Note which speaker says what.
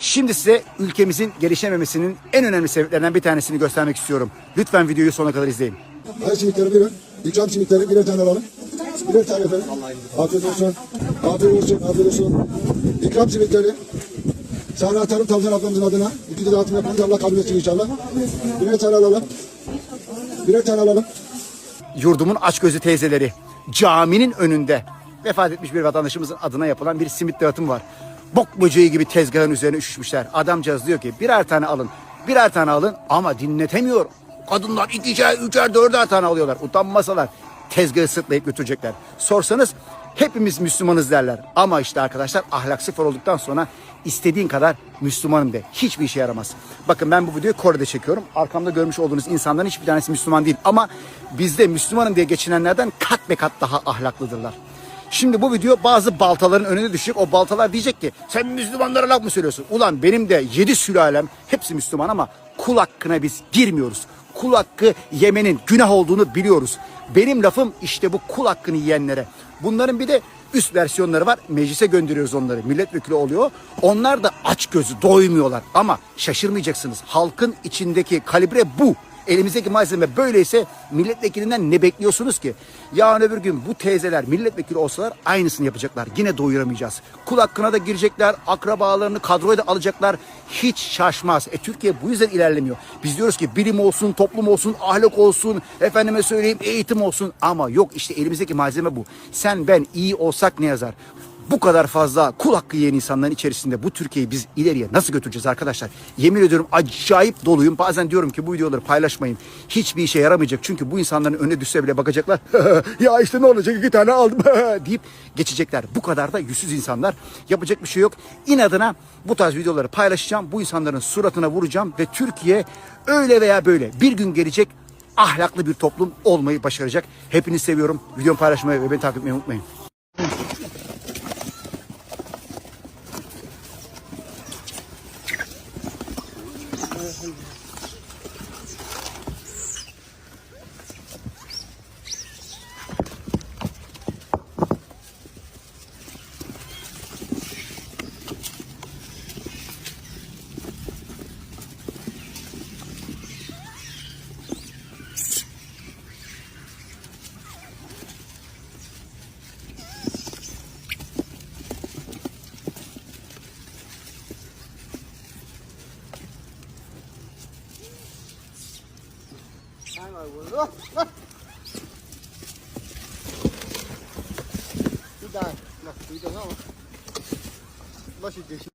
Speaker 1: Şimdi size ülkemizin gelişememesinin en önemli sebeplerinden bir tanesini göstermek istiyorum. Lütfen videoyu sonuna kadar izleyin.
Speaker 2: Her simitleri birer. İkram simitleri birer tane alalım. Birer tane efendim. Afiyet olsun. Afiyet olsun. Afiyet olsun. İkram simitleri. Sahra Tarım Tavzan ablamızın adına. İki de dağıtım yapılınca Allah kabul etsin inşallah. Birer tane alalım. Birer tane alalım.
Speaker 1: Yurdumun açgözlü teyzeleri caminin önünde vefat etmiş bir vatandaşımızın adına yapılan bir simit dağıtım var. Bok böceği gibi tezgahın üzerine üşüşmüşler. Adamcağız diyor ki birer tane alın, birer tane alın ama dinletemiyor. Kadınlar ikişer, üçer, dörder tane alıyorlar. Utanmasalar tezgahı sırtlayıp götürecekler. Sorsanız hepimiz Müslümanız derler. Ama işte arkadaşlar ahlak sıfır olduktan sonra istediğin kadar Müslümanım de. Hiçbir işe yaramaz. Bakın ben bu videoyu Kore'de çekiyorum. Arkamda görmüş olduğunuz insanların hiçbir tanesi Müslüman değil. Ama bizde Müslümanım diye geçinenlerden kat be kat daha ahlaklıdırlar. Şimdi bu video bazı baltaların önüne düşecek. O baltalar diyecek ki sen Müslümanlara laf mı söylüyorsun? Ulan benim de yedi sülalem hepsi Müslüman ama kul hakkına biz girmiyoruz. Kul hakkı yemenin günah olduğunu biliyoruz. Benim lafım işte bu kul hakkını yiyenlere. Bunların bir de üst versiyonları var. Meclise gönderiyoruz onları. Milletvekili oluyor. Onlar da aç gözü doymuyorlar. Ama şaşırmayacaksınız. Halkın içindeki kalibre bu. Elimizdeki malzeme böyleyse milletvekilinden ne bekliyorsunuz ki? Yarın öbür gün bu teyzeler milletvekili olsalar aynısını yapacaklar. Yine doyuramayacağız. Kul hakkına da girecekler, akrabalarını kadroya da alacaklar. Hiç şaşmaz. E Türkiye bu yüzden ilerlemiyor. Biz diyoruz ki bilim olsun, toplum olsun, ahlak olsun, efendime söyleyeyim eğitim olsun. Ama yok işte elimizdeki malzeme bu. Sen ben iyi olsak ne yazar? Bu kadar fazla kul hakkı yiyen insanların içerisinde bu Türkiye'yi biz ileriye nasıl götüreceğiz arkadaşlar? Yemin ediyorum acayip doluyum. Bazen diyorum ki bu videoları paylaşmayın. Hiçbir işe yaramayacak. Çünkü bu insanların önüne düşse bile bakacaklar. ya işte ne olacak iki tane aldım deyip geçecekler. Bu kadar da yüzsüz insanlar. Yapacak bir şey yok. İnadına bu tarz videoları paylaşacağım. Bu insanların suratına vuracağım ve Türkiye öyle veya böyle bir gün gelecek ahlaklı bir toplum olmayı başaracak. Hepinizi seviyorum. Videomu paylaşmayı ve beni takip etmeyi unutmayın.
Speaker 3: Gracias. 你来，来，你来，老徐，这些。